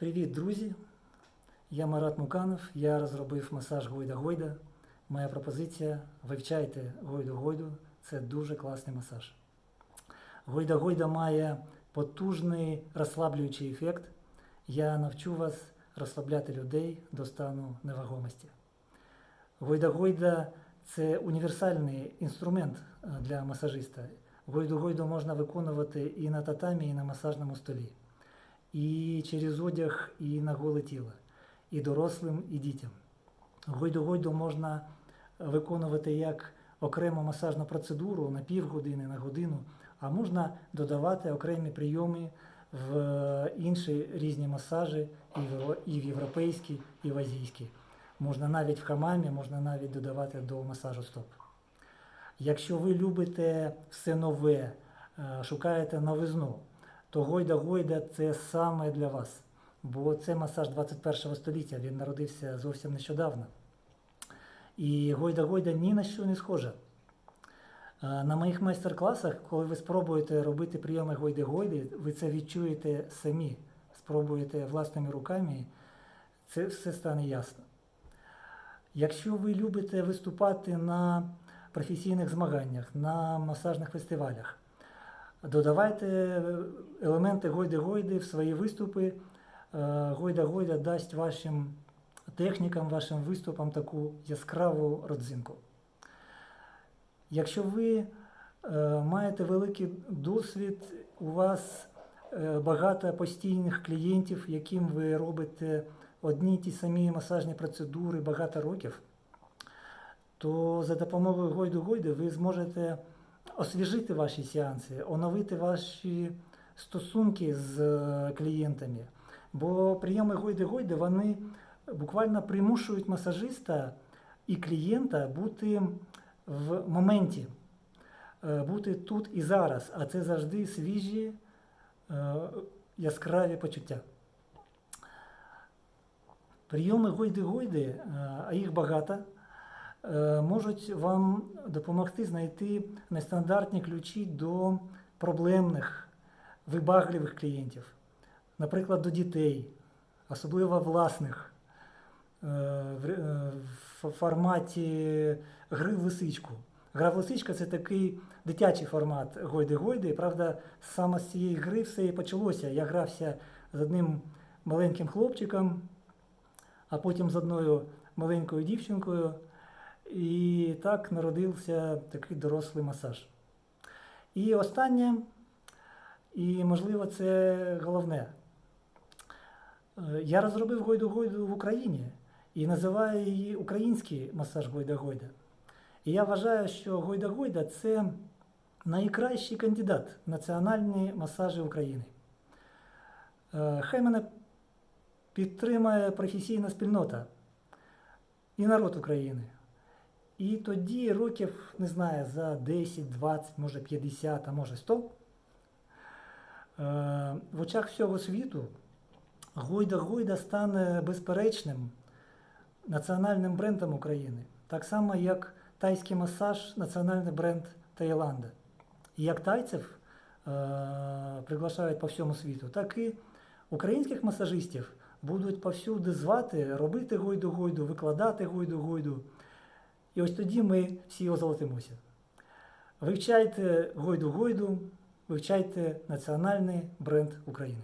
Привіт, друзі! Я Марат Муканов. Я розробив масаж Гойда Гойда. Моя пропозиція вивчайте Гойду Гойду. Це дуже класний масаж. Гойда Гойда має потужний розслаблюючий ефект. Я навчу вас розслабляти людей до стану невагомості. Гойда Гойда це універсальний інструмент е, для масажиста. Гойду Гойду можна виконувати і на татамі, і на масажному столі і через одяг, і на голе тіло, і дорослим, і дітям. Гойду-гойду можна виконувати як окрему масажну процедуру на півгодини, на годину, а можна додавати окремі прийоми в інші різні масажі, і в, європейські, і в азійські. Можна навіть в хамамі, можна навіть додавати до масажу стоп. Якщо ви любите все нове, е, шукаєте новизну, то Гойда Гойда це саме для вас. Бо це масаж 21 століття, він народився зовсім нещодавно. І Гойда Гойда ні на що не схожа. Е, На моїх майстер-класах, коли ви спробуєте робити прийоми Гойди Гойди, ви це відчуєте самі, спробуєте власними руками, це все стане ясно. Якщо ви любите виступати на професійних змаганнях, на масажних фестивалях, Додавайте елементи Гойди-Гойди в свої виступи. Е, Гойда-Гойда дасть вашим технікам, вашим виступам таку яскраву родзинку. Якщо ви е, маєте великий досвід, у вас е, багато постійних клієнтів, яким ви робите одні й ті самі масажні процедури багато років, то за допомогою Гойду-Гойди ви зможете освіжити ваші сеанси, оновити ваші стосунки з е, клієнтами. Бо прийоми Гойди-Гойди вони буквально примушують масажиста і клієнта бути в моменті, е, бути тут і зараз, а це завжди свіжі, е, яскраві почуття. Прийоми Гойди-Гойди, а їх багато можуть вам допомогти знайти нестандартні ключі до проблемних, вибагливих клієнтів, наприклад, до дітей, особливо власних, е, в е, в форматі гри в лисичку. Гра в лисичка це такий дитячий формат Гойди-Гойди. Правда, саме з цієї гри все і почалося. Я грався з одним маленьким хлопчиком, а потім з одною маленькою дівчинкою. І так народився такий дорослий масаж. І останнє, і можливо, це головне. Е, Я розробив Гойду-Гойду в Україні і називаю її український масаж Гойда-Гойда. І я вважаю, що Гойда-Гойда це найкращий кандидат в національні масажі України. Е, Хай мене підтримає професійна спільнота і народ України. І тоді років, не знаю, за 10, 20, може 50, а може 100, е, в очах всього світу Гойда-Гойда стане безперечним національним брендом України. Так само, як тайський масаж національний бренд Таїланда. І як тайців е, приглашають по всьому світу, так і українських масажистів будуть повсюди звати, робити Гойду-Гойду, викладати Гойду-Гойду. І ось тоді ми всі озолотимося. Вивчайте Гойду-Гойду, вивчайте національний бренд України.